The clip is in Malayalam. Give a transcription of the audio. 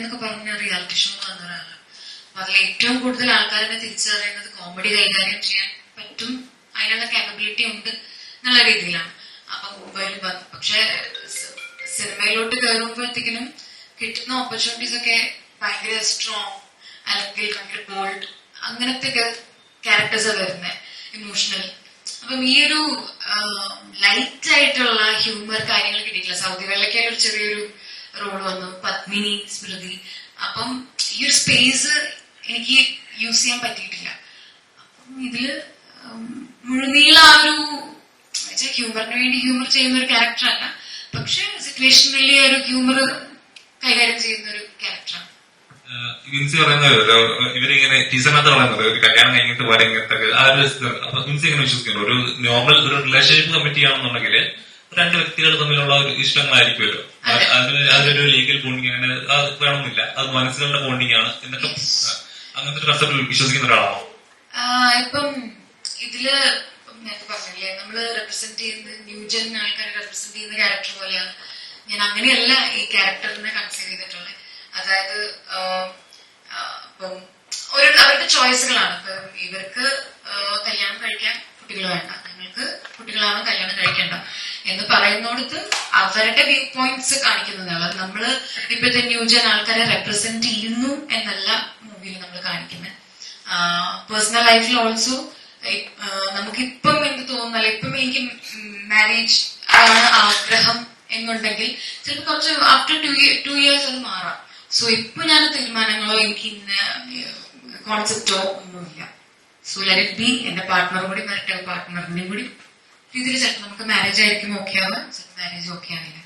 എന്നൊക്കെ പറഞ്ഞ റിയാലിറ്റി ഷോ വന്ന ഒരാളാണ് അതിൽ ഏറ്റവും കൂടുതൽ ആൾക്കാരെ തിരിച്ചറിയുന്നത് കോമഡി കൈകാര്യം ചെയ്യാൻ പറ്റും അതിനുള്ള കാപ്പബിലിറ്റി ഉണ്ട് എന്നുള്ള രീതിയിലാണ്. അപ്പൊ പക്ഷെ സിനിമയിലോട്ട് കയറുമ്പോഴത്തേക്കിനും കിട്ടുന്ന ഓപ്പർച്യൂണിറ്റീസ് ഒക്കെ ഭയങ്കര സ്ട്രോങ് അല്ലെങ്കിൽ ഭയങ്കര ബോൾഡ് അങ്ങനത്തെ ക്യാരക്ടേഴ്സ് വരുന്നത് ഇമോഷണൽ അപ്പം ഈ ഒരു ലൈറ്റ് ആയിട്ടുള്ള ഹ്യൂമർ കാര്യങ്ങൾ കിട്ടിയിട്ടില്ല സൗദി വെള്ളയ്ക്കായിട്ട് ഒരു ചെറിയൊരു റോൾ വന്നു പത്മിനി സ്മൃതി. അപ്പം ഈ ഒരു സ്പേസ് എനിക്ക് യൂസ് ചെയ്യാൻ പറ്റിയിട്ടില്ല. അപ്പം ഇതിൽ മുഴുനീള ആ ഒരു ഹ്യൂമറിന് വേണ്ടി ഹ്യൂമർ ചെയ്യുന്ന ഒരു ക്യാരക്ടർ അല്ല. പക്ഷെ സിറ്റുവേഷനിലെ ഒരു ഹ്യൂമർ കൈകാര്യം ചെയ്യുന്ന ഒരു ക്യാരക്ടറാണ് പറയുന്നത് ഇവരിങ്ങനെ ഒരു കല്യാണം വരെ ആ ഒരു ഇങ്ങനെ ഒരു നോർമൽ ഒരു റിലേഷൻഷിപ്പ് കമ്മിറ്റി ആണെന്നുണ്ടെങ്കിൽ രണ്ട് വ്യക്തികൾ തമ്മിലുള്ള ഒരു ഇഷ്ടങ്ങളായിരിക്കുമല്ലോ. അതിന് അതൊരു ലീഗൽ ബോണ്ടിങ് അങ്ങനെ അത് വേണമെന്നില്ല. അത് മനസ്സുകളുടെ ബോണ്ടിങ് ആണ്. എന്നിട്ടും അങ്ങനത്തെ ഒരു കൺസെപ്റ്റ് വിശ്വസിക്കുന്ന ഒരാളാണോ? ഇപ്പം ഇതിൽ നേരത്തെ പറഞ്ഞില്ലേ നമ്മൾ റെപ്രസെന്റ് ചെയ്യുന്ന ന്യൂജൻ ആൾക്കാരെ റെപ്രസെന്റ് ചെയ്യുന്ന ക്യാരക്ടർ പോലെയാണ്. ഞാൻ അങ്ങനെയല്ല ഈ ക്യാരക്ടറിനെ കൺസീവ് ചെയ്തിട്ടുള്ളത് അതായത് ഇപ്പം ഒരു അവരുടെ ചോയ്സുകളാണ് ഇപ്പം ഇവർക്ക് കല്യാണം കഴിക്കാൻ കുട്ടികൾ വേണ്ട. നിങ്ങൾക്ക് കുട്ടികളാണ് കല്യാണം കഴിക്കേണ്ട. എന്ന് പറയുന്നിടത്ത് അവരുടെ വ്യൂ പോയിന്റ്സ് കാണിക്കുന്നതാണ് നമ്മൾ ഇപ്പോഴത്തെ ന്യൂജൻ ആൾക്കാരെ റെപ്രസെന്റ് ചെയ്യുന്നു എന്നല്ല മൂവിയിൽ നമ്മൾ കാണിക്കുന്നത് പേഴ്സണൽ ലൈഫിൽ ഓൾസോ നമുക്കിപ്പം എന്ത് തോന്നുന്നല്ല ഇപ്പം എനിക്ക് മാരേജ് ആണ് ആഗ്രഹം എന്നുണ്ടെങ്കിൽ ചിലപ്പോൾ കുറച്ച് ആഫ്റ്റർ ടു ടു ഇയേഴ്സ് അത് മാറാം. സോ ഇപ്പൊ ഞാൻ തീരുമാനങ്ങളോ എനിക്ക് ഇന്ന കോൺസെപ്റ്റോ ഒന്നുമില്ല. സോ ലെറ്റ് ബി എന്റെ പാർട്ട്ണർ കൂടി മറ്റേ പാർട്ട്ണറിന്റെയും കൂടി രീതിയിൽ ചിലപ്പോൾ നമുക്ക് മാരേജ് ആയിരിക്കും ഓക്കെ ആവുക ചിലപ്പോൾ മാരേജ് ഓക്കെ ആവില്ല.